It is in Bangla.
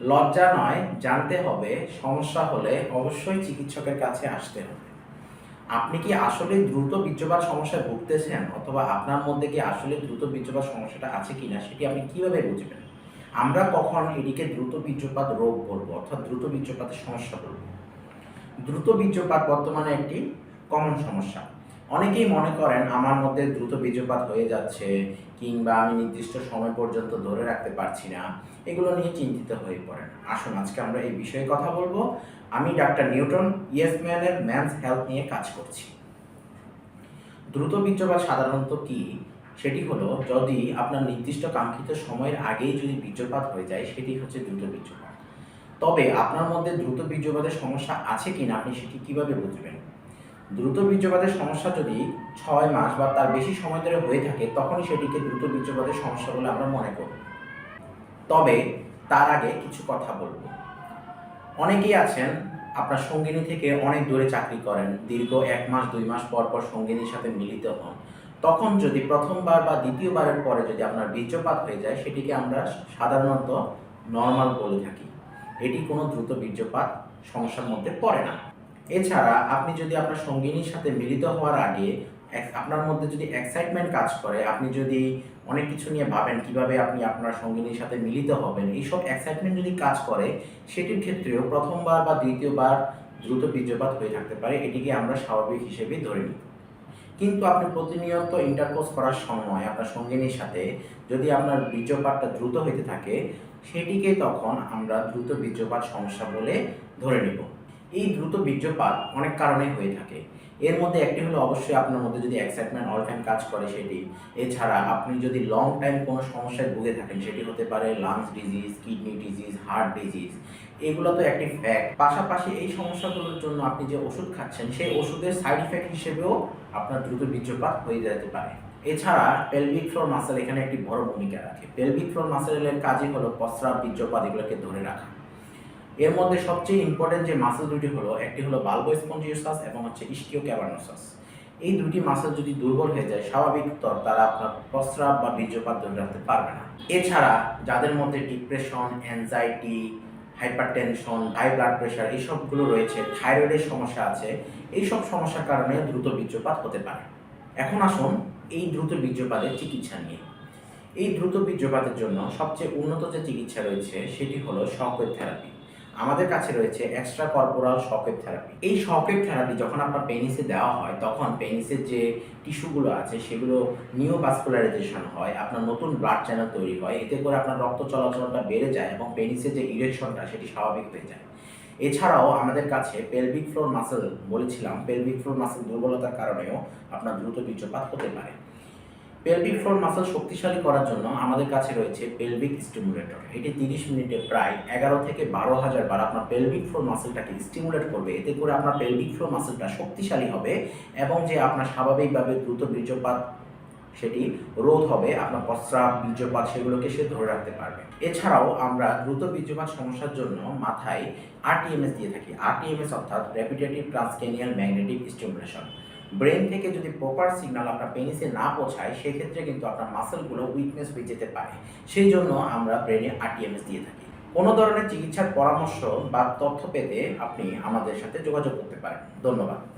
লজ্জা নয়, জানতে হবে, সমস্যা হলে অবশ্যই চিকিৎসকের কাছে আসতে হবে। আপনি কি আসলে দ্রুত বীর্যপাত সমস্যায় ভুগতেছেন অথবা আপনার মধ্যে কি আসলে দ্রুত বীর্যপাত সমস্যাটা আছে কি না সেটি আপনি কীভাবে বুঝবেন? আমরা কখন এটিকে দ্রুত বীর্যপাত রোগ বলব অর্থাৎ দ্রুত বীর্যপাতের সমস্যা বলব? দ্রুত বীর্যপাত বর্তমানে একটি কমন সমস্যা। অনেকেই মনে করেন আমার মধ্যে দ্রুত বীজপাত হয়ে যাচ্ছে কিংবা আমি নির্দিষ্ট সময় পর্যন্ত ধরে রাখতে পারছি না। এগুলো নিয়ে চিন্তিত হয়ে পড়েন। আসুন, আজকে আমরা এই বিষয়ে কথা বলব। আমি ডাক্তার নিউটন ইয়েস ম্যানের ম্যানস হেলথ নিয়ে কাজ করছি। দ্রুত বীর্যপাত সাধারণত কি? সেটি হলো, যদি আপনার নির্দিষ্ট কাঙ্ক্ষিত সময়ের আগেই যদি বীর্যপাত হয়ে যায়, সেটি হচ্ছে দ্রুত বীর্যপাত তবে আপনার মধ্যে দ্রুত বীর্যপাতের সমস্যা আছে কিনা আপনি সেটি কীভাবে বুঝবেন? দ্রুত বীর্যপাতের সমস্যা যদি ছয় মাস বা তার বেশি সময় ধরে হয়ে থাকে, তখনই সেটিকে দ্রুত বীর্যপাতের সমস্যা বলে আমরা মনে করব তবে তার আগে কিছু কথা বলব। অনেকেই আছেন, আপনার সঙ্গিনী থেকে অনেক দূরে চাকরি করেন, দীর্ঘ এক মাস, দুই মাস পর পর সঙ্গিনীর সাথে মিলিত হন। তখন যদি প্রথমবার বা দ্বিতীয়বারের পরে যদি আপনার বীর্যপাত হয়ে যায়, সেটিকে আমরা সাধারণত নর্মাল বলে থাকি। এটি কোনো দ্রুত বীর্যপাত সমস্যার মধ্যে পড়ে না। এছাড়া আপনি যদি আপনার সঙ্গিনীর সাথে মিলিত হওয়ার আগে আপনার মধ্যে যদি এক্সাইটমেন্ট কাজ করে, আপনি যদি অনেক কিছু নিয়ে ভাবেন কীভাবে আপনি আপনার সঙ্গিনীর সাথে মিলিত হবেন, এইসব এক্সাইটমেন্ট যদি কাজ করে, সেটির ক্ষেত্রেও প্রথমবার বা দ্বিতীয়বার দ্রুত বীর্যপাত হয়ে থাকতে পারে, এটিকে আমরা স্বাভাবিক হিসেবেই ধরে নিই। কিন্তু আপনি প্রতিনিয়ত ইন্টারকোর্স করার সময় আপনার সঙ্গিনীর সাথে যদি আপনার বীর্যপাতটা দ্রুত হইতে থাকে, সেটিকে তখন আমরা দ্রুত বীর্যপাত সমস্যা বলে ধরে নেব। এই দ্রুত বীর্যপাত অনেক কারণে হয়ে থাকে। এর মধ্যে একটি হলো অবশ্যই আপনার মধ্যে যদি এক্সাইটমেন্ট অল টাইম কাজ করে সেটি। এছাড়া আপনি যদি লং টাইম কোনো সমস্যায় ভুগে থাকেন, সেটি হতে পারে lungs disease kidney disease heart disease এগুলো তো একটি ফ্যাক্ট পাশাপাশি এই সমস্যাগুলোর জন্য আপনি যে ওষুধ খাচ্ছেন, সেই ওষুধের সাইড ইফেক্ট হিসেবেও আপনার দ্রুত বীর্যপাত হয়ে যেতে পারে। এছাড়া পেলভিক ফ্লোর মাসেল এখানে একটি বড় ভূমিকা রাখে। পেলভিক ফ্লোর মাসেলের কাজই হলো প্রস্রাব বীর্যপাত, এগুলোকে ধরে রাখা। এর মধ্যে সবচেয়ে ইম্পর্টেন্ট যে মাসেল দুটি হলো, একটি হলো বালবো স্পঞ্জিওসাস এবং হচ্ছে ইস্টিও ক্যাভার্নোসাস এই দুটি মাসেল যদি দুর্বল হয়ে যায়, স্বাভাবিক তর তারা আপনার প্রস্রাব বা বীর্যপাত ধরে রাখতে পারবে না। এছাড়া যাদের মধ্যে depression anxiety hypertension high blood pressure এইসবগুলো রয়েছে থাইরয়েডের সমস্যা আছে, এইসব সমস্যার কারণে দ্রুত বীর্যপাত হতে পারে। এখন আসুন এই দ্রুত বীর্যপাতের চিকিৎসা নিয়ে। এই দ্রুত বীর্যপাতের জন্য সবচেয়ে উন্নত যে চিকিৎসা রয়েছে, সেটি হলো শকওয়েভ থেরাপি আমাদের কাছে রয়েছে এক্সট্রা কর্পোরাল শকওয়েভ থেরাপি এই শকওয়েভ থেরাপি যখন আপনার পেনিসে দেওয়া হয়, তখন পেনিসের যে টিস্যুগুলো আছে, সেগুলো নিওভাস্কুলারাইজেশন হয়, আপনার নতুন ব্লাড চ্যানেল তৈরি হয়, এতে করে আপনার রক্ত চলাচলটা বেড়ে যায় এবং পেনিসের যে ইরেকশনটা সেটি স্বাভাবিক হয়ে যায়। এছাড়াও আমাদের কাছে পেলভিক ফ্লোর মাসেল বলেছিলাম পেলভিক ফ্লোর মাসেল দুর্বলতার কারণেও আপনার দ্রুত বীর্যপাত হতে পারে। পেলভিক ফ্লোর মাসেল শক্তিশালী করার জন্য আমাদের কাছে রয়েছে পেলভিক স্টিমুলেটর এটি তিরিশ মিনিটে প্রায় এগারো থেকে বারো হাজার বার আপনার পেলভিক ফ্লোর মাসেলটাকে স্টিমুলেট করবে। এতে করে আপনার পেলভিক ফ্লোর মাসেলটা শক্তিশালী হবে এবং যে আপনার স্বাভাবিকভাবে দ্রুত বীর্যপাত সেটি রোধ হবে, আপনার প্রস্রাব বীর্যপাত সেগুলোকে সে ধরে রাখতে পারবে। এছাড়াও আমরা দ্রুত বীর্যপাত সমস্যার জন্য মাথায় আরটিএমএস দিয়ে থাকি। আরটিএমএস অর্থাৎ repetitive transcranial magnetic stimulation brain থেকে যদি প্রপার সিগনাল আপনার পেনিসে না পৌঁছায়, সেক্ষেত্রে কিন্তু আপনার মাসেলগুলো উইকনেস হয়ে যেতে পারে। সেই জন্য আমরা ব্রেনে আরটিএমএস দিয়ে থাকি। কোনো ধরনের চিকিৎসার পরামর্শ বা তথ্য পেতে আপনি আমাদের সাথে যোগাযোগ করতে পারেন। ধন্যবাদ।